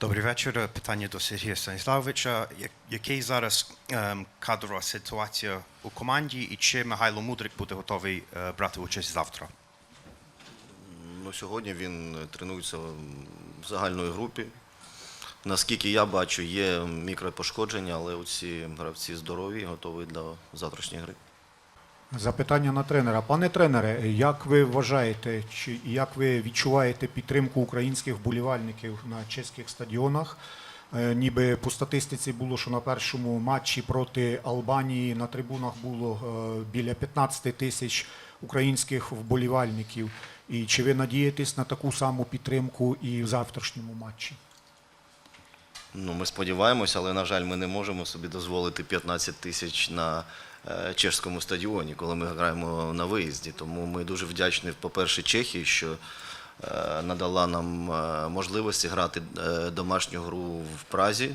Добрий вечір. Питання до Сергія Станіславовича. Який зараз кадрова ситуація у команді і чи Михайло Мудрик буде готовий е, брати участь завтра? Ну, сьогодні він тренується в загальної групі. Наскільки я бачу, є мікропошкодження, але оці гравці здорові, готові до завтрашньої гри. Запитання на тренера. Пане тренере, як ви вважаєте, чи як ви відчуваєте підтримку українських вболівальників на чеських стадіонах? Е, Ніби по статистиці було, що на першому матчі проти Албанії на трибунах було е, біля 15 тисяч українських вболівальників. І чи ви надієтесь на таку саму підтримку і в завтрашньому матчі? Ну, ми сподіваємося, але, на жаль, ми не можемо собі дозволити 15 тисяч на чешському стадіоні, коли ми граємо на виїзді. Тому ми дуже вдячні, по-перше, Чехії, що е, надала нам е, можливості грати е, домашню гру в Празі.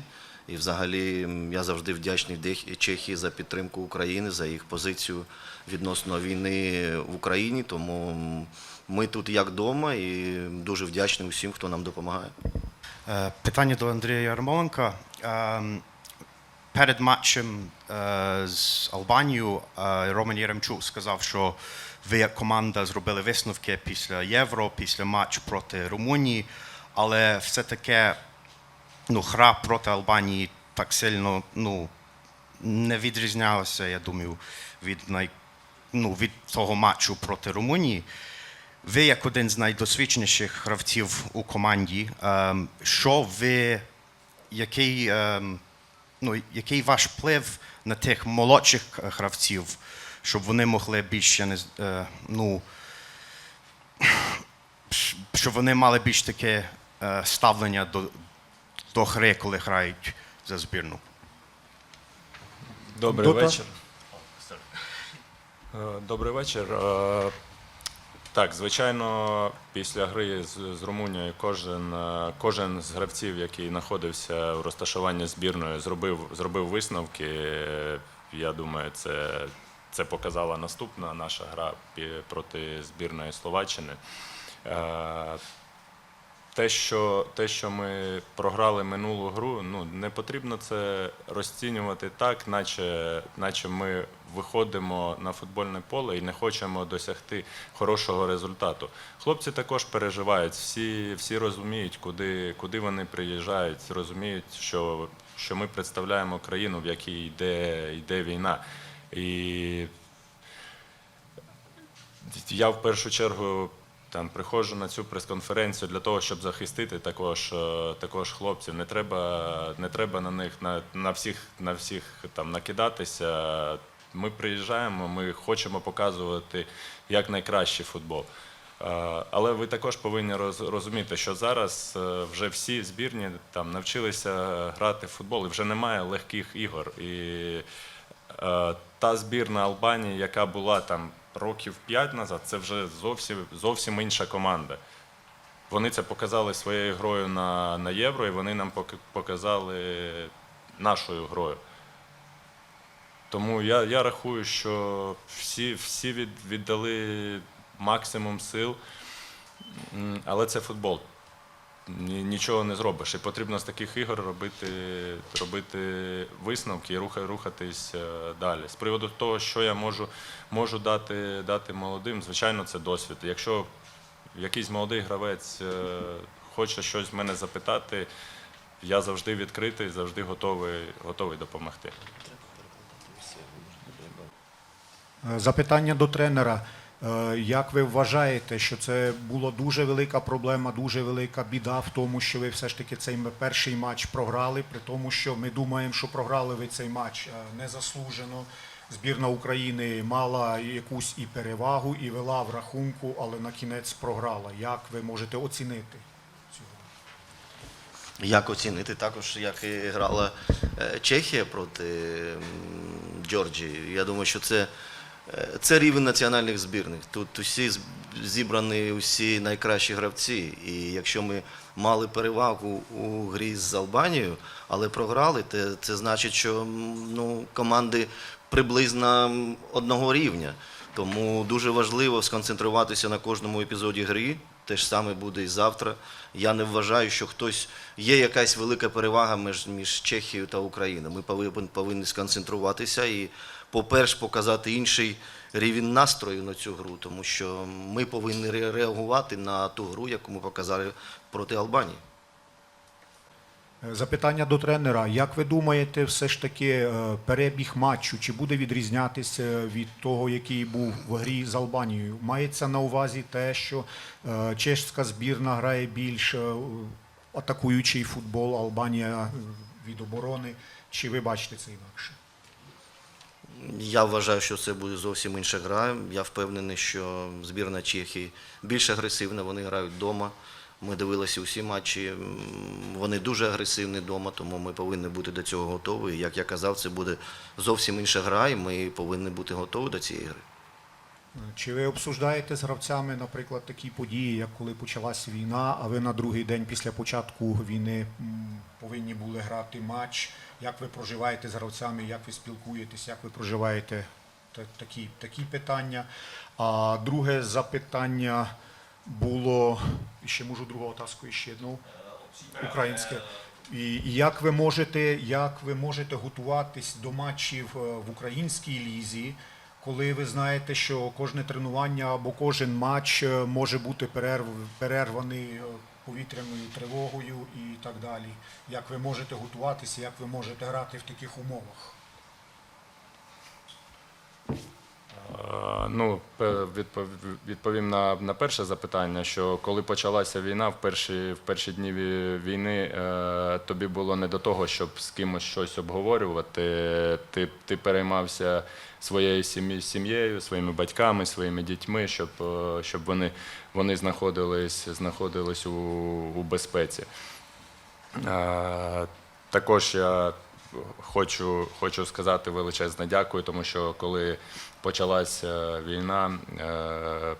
І взагалі я завжди вдячний Чехії за підтримку України, за їх позицію відносно війни в Україні. Тому ми тут як вдома і дуже вдячні усім, хто нам допомагає. Е, Питання до Андрія Ярмоленка. Перед матчем е, з Албанією е, Роман Єремчук сказав, що ви як команда зробили висновки після Євро, після матчу проти Румунії, але все таки ну, гра проти Албанії так сильно ну, не відрізнялася, я думаю, від, най, ну, від того матчу проти Румунії. Ви, як один з найдосвідченіших гравців у команді, ем, що ви, який, ем, ну, який ваш вплив на тих молодших гравців, щоб вони могли більше не е, ну, щоб вони мали більш таке е, ставлення до, до гри, коли грають за збірну? Добрий Дота? вечір. Е, Добрий вечір. Так, звичайно, після гри з, з Румунією кожен, е, кожен з гравців, який знаходився в розташуванні збірної, зробив, зробив висновки. Е, Я думаю, це, це показала наступна наша гра проти збірної Словаччини. Е, те, що, те, що ми програли минулу гру, ну не потрібно це розцінювати так, наче, наче ми виходимо на футбольне поле і не хочемо досягти хорошого результату. Хлопці також переживають, всі, всі розуміють, куди, куди вони приїжджають, розуміють, що, що ми представляємо країну, в якій йде, йде війна. І я в першу чергу там приходжу на цю прес-конференцію для того, щоб захистити також, е, також хлопців. Не треба, не треба на них на, на всіх, на всіх там накидатися. Ми приїжджаємо, ми хочемо показувати як найкращий футбол. Е, Але ви також повинні роз- розуміти, що зараз е, вже всі збірні там навчилися грати в футбол, і вже немає легких ігор. І Е, та збірна Албанії, яка була там років 5 назад, це вже зовсім, зовсім інша команда. Вони це показали своєю грою на, на євро, і вони нам показали нашою грою. Тому я, я рахую, що всі, всі від, віддали максимум сил, але це футбол. Нічого не зробиш. І потрібно з таких ігор робити, робити висновки і руха- рухатись е, далі. З приводу того, що я можу, можу дати, дати молодим, звичайно, це досвід. Якщо якийсь молодий гравець е, хоче щось в мене запитати, я завжди відкритий, завжди готовий, готовий допомогти. Е, Запитання до тренера. Е, Як ви вважаєте, що це була дуже велика проблема, дуже велика біда в тому, що ви все ж таки цей перший матч програли, при тому, що ми думаємо, що програли ви цей матч е, незаслужено. Збірна України мала якусь і перевагу, і вела в рахунку, але на кінець програла. Як ви можете оцінити гру? Як оцінити також, як і грала Чехія проти Джорджії. Я думаю, що це, це рівень національних збірних. Тут усі зібрані усі найкращі гравці. І якщо ми мали перевагу у грі з Албанією, але програли, те, це значить, що ну, команди приблизно одного рівня. Тому дуже важливо сконцентруватися на кожному епізоді гри, те ж саме буде і завтра. Я не вважаю, що хтось є якась велика перевага між, між Чехією та Україною. Ми повинні, повинні сконцентруватися і, по-перше, показати інший рівень настрою на цю гру, тому що ми повинні реагувати на ту гру, яку ми показали проти Албанії. Е, Запитання до тренера. Як ви думаєте, все ж таки е, перебіг матчу чи буде відрізнятися від того, який був в грі з Албанією? Мається на увазі те, що е, чешська збірна грає більш е, атакуючий футбол, Албанія е, від оборони. Чи ви бачите це інакше? Я вважаю, що це буде зовсім інша гра. Я впевнений, що збірна Чехії більш агресивна, вони грають вдома. Ми дивилися усі матчі. Вони дуже агресивні вдома, тому ми повинні бути до цього готові. Як я казав, це буде зовсім інша гра, і ми повинні бути готові до цієї гри. Чи ви обсуждаєте з гравцями, наприклад, такі події, як коли почалася війна, а ви на другий день після початку війни повинні були грати матч? Як ви проживаєте з гравцями, як ви спілкуєтесь, як ви проживаєте такі, такі питання? А друге запитання було, ще можу другу отазку ще одну, українське. І як ви можете, як ви можете готуватись до матчів е, в українській лізі, коли ви знаєте, що кожне тренування або кожен матч е, може бути перерв, перерваний е, повітряною тривогою і так далі? Як ви можете готуватися, як ви можете грати в таких умовах? Е, Ну, відповім на, на перше запитання, що коли почалася війна, в перші, в перші дні війни е, тобі було не до того, щоб з кимось щось обговорювати. Ти, ти переймався своєю сім'єю, своїми батьками, своїми дітьми, щоб, е, щоб вони, вони знаходились, знаходились у, у безпеці. Е, Також я хочу, хочу сказати величезне дякую, тому що коли почалася війна, е,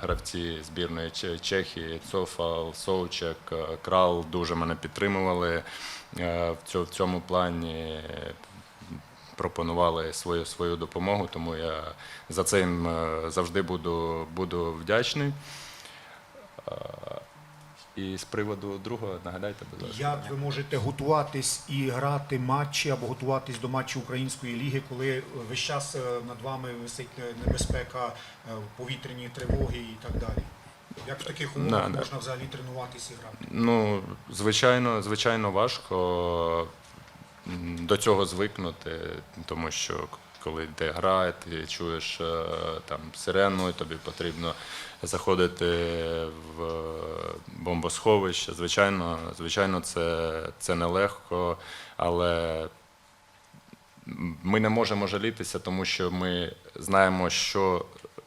гравці збірної Чехії, Цофал, Соучек, е, Крал дуже мене підтримували е, в цьо- в цьому плані. Пропонували свою свою допомогу, тому я за е, завжди буду, буду вдячний. І з приводу другого нагадайте, будь ласка. Як ви можете готуватись і грати матчі або готуватись до матчів української ліги, коли весь час е, над вами висить е, небезпека, е, повітряні тривоги і так далі? Як в таких умовах Да, да. можна взагалі тренуватися і грати? Ну, звичайно, звичайно, важко до цього звикнути, тому що коли йде гра, ти чуєш е, там сирену, і тобі потрібно заходити в бомбосховище. Звичайно, звичайно, це, це нелегко, але ми не можемо жалітися, тому що ми знаємо, що,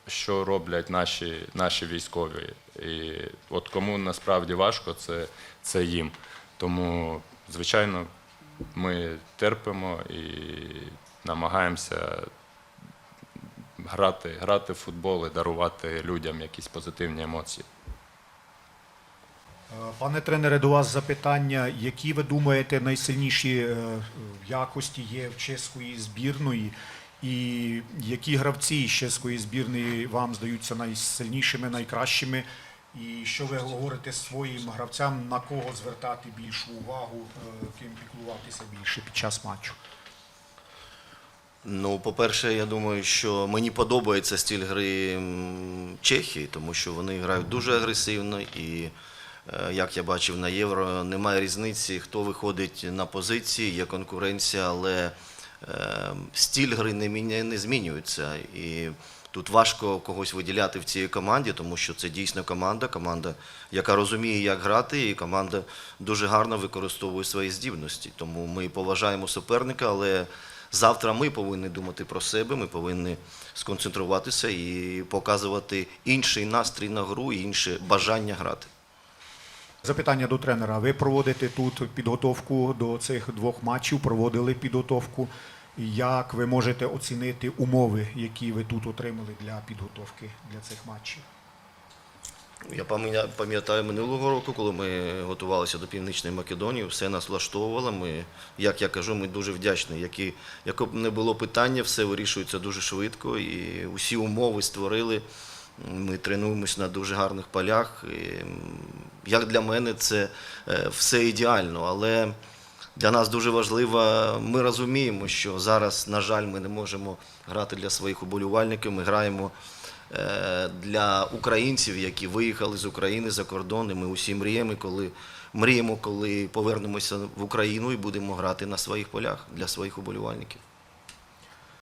що роблять наші, наші військові. І от кому насправді важко, це, це їм. Тому, звичайно, ми терпимо і намагаємося грати, грати в футбол і дарувати людям якісь позитивні емоції. Е, Пане тренере, до вас запитання. Які ви думаєте найсильніші е, якості є в чеської збірної? І які гравці з чеської збірної вам здаються найсильнішими, найкращими? І що ви говорите своїм гравцям, на кого звертати більшу увагу, е, ким піклуватися більше під час матчу? Ну, по-перше, я думаю, що мені подобається стиль гри Чехії, тому що вони грають дуже агресивно і, е, як я бачив на євро, немає різниці, хто виходить на позиції, є конкуренція, але е, стиль гри не, не змінюється. І тут важко когось виділяти в цій команді, тому що це дійсно команда, команда, яка розуміє, як грати, і команда дуже гарно використовує свої здібності. Тому ми поважаємо суперника, але Завтра ми повинні думати про себе, ми повинні сконцентруватися і показувати інший настрій на гру, і інше бажання грати. Запитання до тренера. Ви проводите тут підготовку до цих двох матчів, проводили підготовку. Як ви можете оцінити умови, які ви тут отримали для підготовки для цих матчів? Я пам'ятаю минулого року, коли ми готувалися до Північної Македонії, все нас влаштовувало. Ми, як я кажу, ми дуже вдячні. Які, яке б не було питання, все вирішується дуже швидко, і усі умови створили Ми тренуємося на дуже гарних полях. І, як для мене, це е, все ідеально, але для нас дуже важливо, ми розуміємо, що зараз, на жаль, ми не можемо грати для своїх уболівальників. Ми граємо для українців, які виїхали з України за кордон. І ми усі мріємо, коли мріємо, коли повернемося в Україну і будемо грати на своїх полях для своїх уболівальників.